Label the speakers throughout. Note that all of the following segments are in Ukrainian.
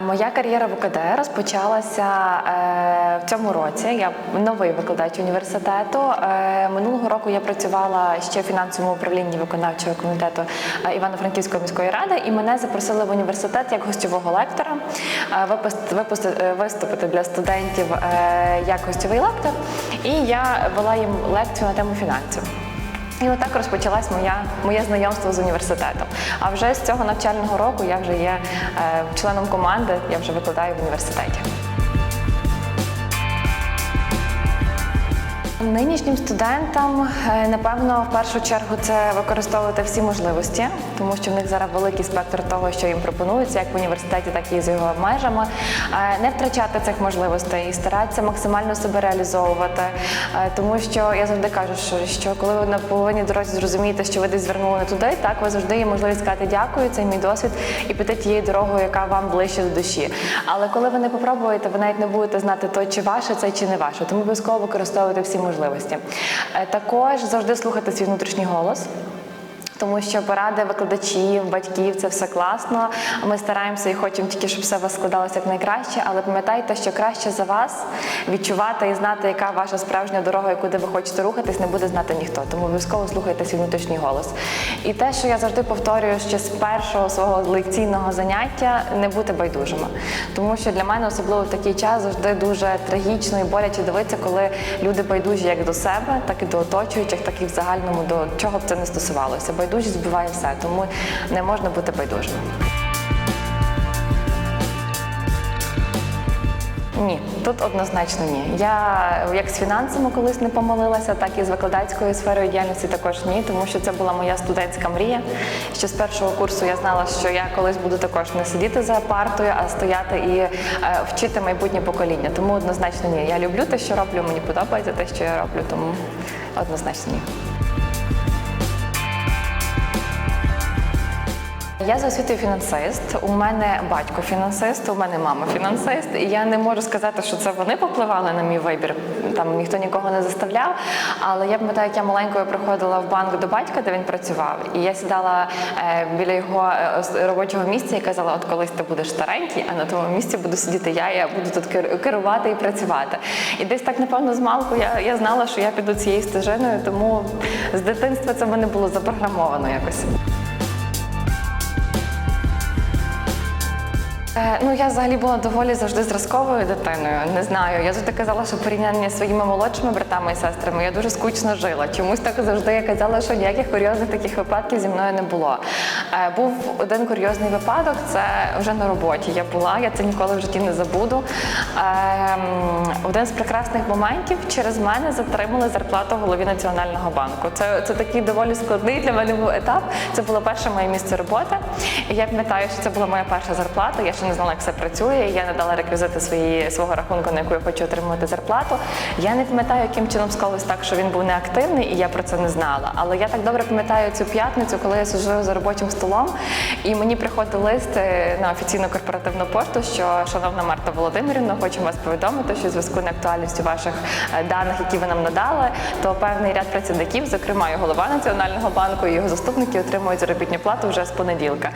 Speaker 1: Моя кар'єра в УКД розпочалася е, в цьому році. Я новий викладач університету. Е, минулого року я працювала ще в фінансовому управлінні виконавчого комітету е, Івано-Франківської міської ради, і мене запросили в університет як гостьового лектора е, виступити для студентів як гостьовий лектор. І я вела їм лекцію на тему фінансів. І отак розпочалась моя моє знайомство з університетом. А вже з цього навчального року я вже є е, членом команди, я вже викладаю в університеті. Нинішнім студентам, е, напевно, в першу чергу це використовувати всі можливості, тому що в них зараз великий спектр того, що їм пропонується, як в університеті, так і з його межами. Е, Не втрачати цих можливостей і старатися максимально себе реалізовувати. Е, Тому що я завжди кажу, що, коли ви на половині дорозі зрозумієте, що ви десь звернули не туди, так ви завжди є можливість сказати дякую, це мій досвід, і піти тією дорогою, яка вам ближче до душі. Але коли ви не попробуєте, ви навіть не будете знати, то чи ваше це чи не ваше. Тому обов'язково використовувати всі можливості. Е, Також завжди слухати свій внутрішній голос. Тому що поради викладачів, батьків це все класно. Ми стараємося і хочемо тільки, щоб все у вас складалося як найкраще. Але пам'ятайте, що краще за вас відчувати і знати, яка ваша справжня дорога, і куди ви хочете рухатись, не буде знати ніхто. Тому обов'язково слухайте свій внутрішній голос. І те, що я завжди повторюю, що з першого свого лекційного заняття не бути байдужими. Тому що для мене, особливо в такий час, завжди дуже трагічно і боляче дивитися, коли люди байдужі як до себе, так і до оточуючих, так і в загальному до чого б це не стосувалося. Байдужість збиває все, тому не можна бути байдужим. Ні, тут однозначно ні. Я як з фінансами колись не помилилася, так і з викладацькою сферою діяльності також ні, тому що це була моя студентська мрія. Ще з першого курсу я знала, що я колись буду також не сидіти за партою, а стояти і е, вчити майбутнє покоління. Тому однозначно ні. Я люблю те, що роблю, мені подобається те, що я роблю, тому однозначно ні. Я за освітою фінансист. У мене батько фінансист, у мене мама фінансист. І я не можу сказати, що це вони попливали на мій вибір. Там ніхто нікого не заставляв. Але я пам'ятаю, як я маленькою приходила в банк до батька, де він працював, і я сідала е, біля його е, робочого місця і казала: от колись ти будеш старенький, а на тому місці буду сидіти я, я буду тут кер- керувати і працювати. І десь так, напевно, з малку я, я знала, що я піду цією стежиною, тому з дитинства це в мене було запрограмовано якось. Е, Ну, я взагалі була доволі завжди зразковою дитиною. Не знаю. Я завжди казала, що порівняння зі своїми молодшими братами і сестрами я дуже скучно жила. Чомусь так завжди я казала, що ніяких курйозних таких випадків зі мною не було. Е, Був один курйозний випадок, це вже на роботі. Я була, я це ніколи в житті не забуду. Ем, Один з прекрасних моментів через мене затримали зарплату голові Національного банку. Це, це такий доволі складний для мене був етап. Це було перше моє місце роботи. Я пам'ятаю, що це була моя перша зарплата. Я ще не знала, як все працює. Я надала реквізити свої свого рахунку, на яку я хочу отримувати зарплату. Я не пам'ятаю, яким чином склалось так, що він був неактивний, і я про це не знала. Але я так добре пам'ятаю цю п'ятницю, коли я сижу за робочим столом, і мені приходить лист е, на офіційну корпоративну пошту, що шановна Марта Володимирівна, хочемо вас повідомити, що в зв'язку з неактуальністю ваших е, даних, які ви нам надали, то певний ряд працівників, зокрема і голова Національного банку, і його заступники, отримують заробітну плату вже з понеділка.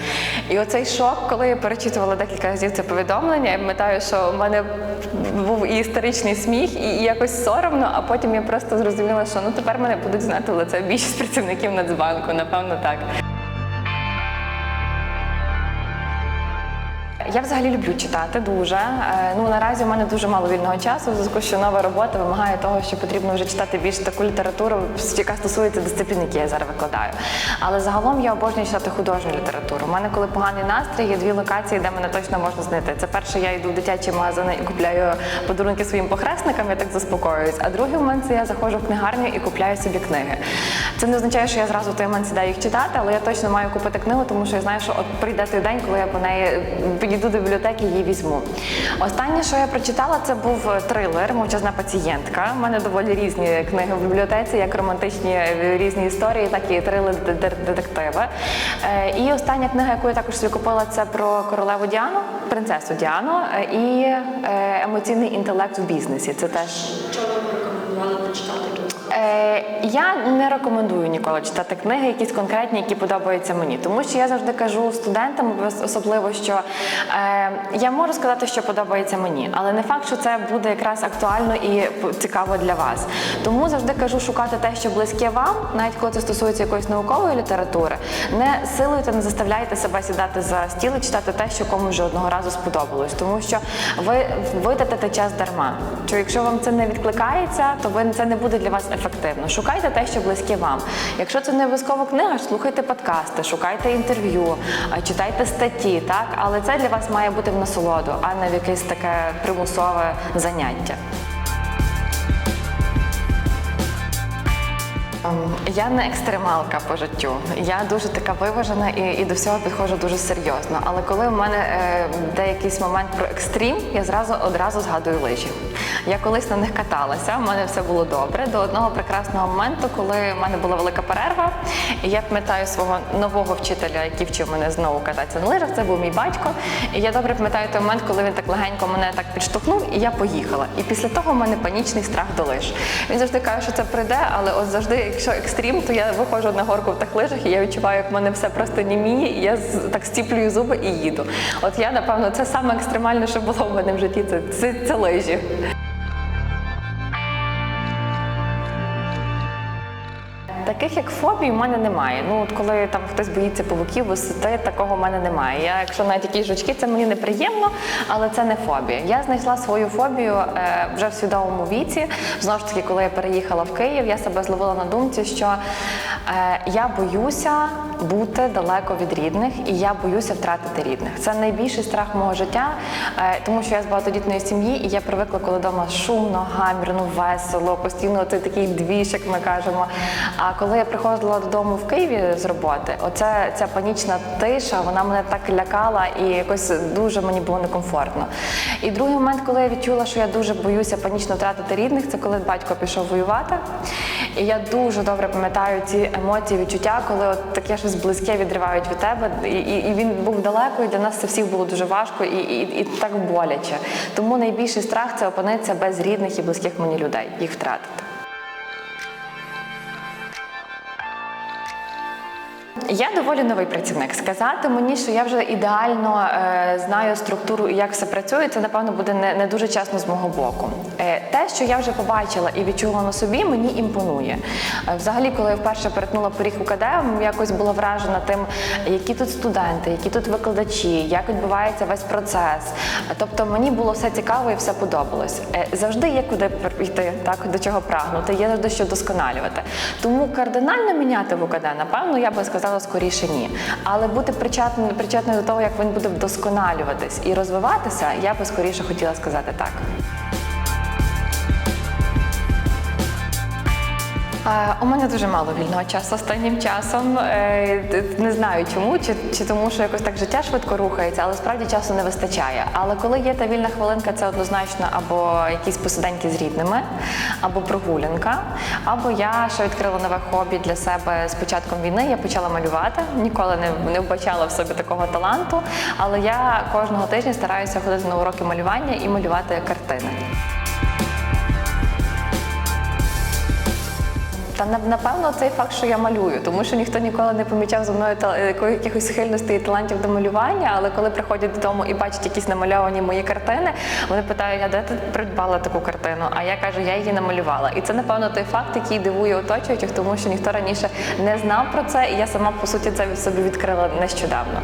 Speaker 1: І оцей шок, коли я перечитувала декілька разів це повідомлення, я пам'ятаю, що в мене був і історичний сміх, і якось соромно, а потім я просто зрозуміла, що ну тепер мене будуть знати в лице більшість працівників Нацбанку, напевно, так. Я взагалі люблю читати дуже. Е, Ну наразі у мене дуже мало вільного часу, в зв'язку, що нова робота вимагає того, що потрібно вже читати більш таку літературу, яка стосується дисциплін, які я зараз викладаю. Але загалом я обожнюю читати художню літературу. У мене, коли поганий настрій, є дві локації, де мене точно можна знайти. Це перше, я йду в дитячі магазини і купляю подарунки своїм похресникам, я так заспокоююсь. А другий момент це я заходжу в книгарню і купляю собі книги. Це не означає, що я зразу в той момент сідаю їх читати, але я точно маю купити книгу, тому що я знаю, що от прийде той день, коли я по неї підійду до бібліотеки її візьму. Останнє, що я прочитала, це був трилер Мовчазна пацієнтка. У мене доволі різні книги в бібліотеці, як романтичні е, різні історії, так і трилер де- де- детективи. Е, І остання книга, яку я також собі купила, це про королеву Діану, принцесу Діану е, і е, емоційний інтелект в бізнесі. Це теж
Speaker 2: Що ви б рекомендували почитати тут?
Speaker 1: Е, Е, я не рекомендую ніколи читати книги, якісь конкретні, які подобаються мені. Тому що я завжди кажу студентам, особливо, що е, я можу сказати, що подобається мені, але не факт, що це буде якраз актуально і цікаво для вас. Тому завжди кажу шукати те, що близьке вам, навіть коли це стосується якоїсь наукової літератури. Не силуйте, не заставляйте себе сідати за стіл і читати те, що комусь вже одного разу сподобалось, тому що ви витратите час дарма. Що якщо вам це не відкликається, то ви це не буде для вас ефективно. Шукайте те, що близьке вам. Якщо це не обов'язково книга, слухайте подкасти, шукайте інтерв'ю, читайте статті, так але це для вас має бути в насолоду, а не в якесь таке примусове заняття. Ем, Я не екстремалка по життю. Я дуже така виважена і, і до всього підходжу дуже серйозно. Але коли у мене е, де якийсь момент про екстрім, я зразу одразу згадую лижі. Я колись на них каталася, в мене все було добре. До одного прекрасного моменту, коли в мене була велика перерва, і я пам'ятаю свого нового вчителя, який вчив мене знову кататися на лижах. Це був мій батько. І я добре пам'ятаю той момент, коли він так легенько мене так підштовхнув, і я поїхала. І після того в мене панічний страх до лиж. Він завжди каже, що це прийде, але от завжди, якщо екстрім, то я виходжу на горку в тих лижах, і я відчуваю, як в мене все просто німіє, і я так стіплюю зуби і їду. От я, напевно, це саме екстремальне, що було в мене в житті. Це, це, це лижі. Таких як фобій в мене немає. Ну от коли там хтось боїться павуків, висоти, такого в мене немає. Я, якщо навіть якісь жучки, це мені неприємно, але це не фобія. Я знайшла свою фобію е, вже в свідомому віці. Знову ж таки, коли я переїхала в Київ, я себе зловила на думці, що е, я боюся бути далеко від рідних, і я боюся втратити рідних. Це найбільший страх мого життя, е, тому що я з багатодітної сім'ї, і я привикла, коли вдома шумно, гамірно, весело, постійно це такий двіж, як ми кажемо. А коли я приходила додому в Києві з роботи, оце ця панічна тиша, вона мене так лякала і якось дуже мені було некомфортно. І другий момент, коли я відчула, що я дуже боюся панічно втратити рідних, це коли батько пішов воювати. І я дуже добре пам'ятаю ці емоції, відчуття, коли от таке щось близьке відривають від тебе. І, і він був далеко, і для нас це всіх було дуже важко і, і, і так боляче. Тому найбільший страх це опинитися без рідних і близьких мені людей, їх втратити. Я доволі новий працівник. Сказати мені, що я вже ідеально е, знаю структуру і як все працює, це напевно буде не, не дуже чесно з мого боку. Е, те, що я вже побачила і відчула на собі, мені імпонує. Е, взагалі, коли я вперше перетнула поріг УКД, якось була вражена тим, які тут студенти, які тут викладачі, як відбувається весь процес. Е, Тобто мені було все цікаво і все подобалось. Е, завжди є куди пр- йти, так до чого прагнути, є завжди що досконалювати. Тому кардинально міняти в УКД, напевно, я би сказала скоріше ні. Але бути причетною причетною до того, як він буде вдосконалюватись і розвиватися, я би скоріше хотіла сказати так. У мене дуже мало вільного часу останнім часом. Е, Не знаю чому, чи, чи тому, що якось так життя швидко рухається, але справді часу не вистачає. Але коли є та вільна хвилинка, це однозначно або якісь посиденьки з рідними, або прогулянка, або я ще відкрила нове хобі для себе з початком війни. Я почала малювати. Ніколи не, не вбачала в собі такого таланту, але я кожного тижня стараюся ходити на уроки малювання і малювати картини. Та напевно цей факт, що я малюю, тому що ніхто ніколи не помічав за мною яко- якихось схильностей і талантів до малювання. Але коли приходять додому і бачать якісь намальовані мої картини, вони питають, а де ти придбала таку картину? А я кажу, я її намалювала. І це напевно той факт, який дивує оточуючих, тому що ніхто раніше не знав про це, і я сама по суті це собі відкрила нещодавно.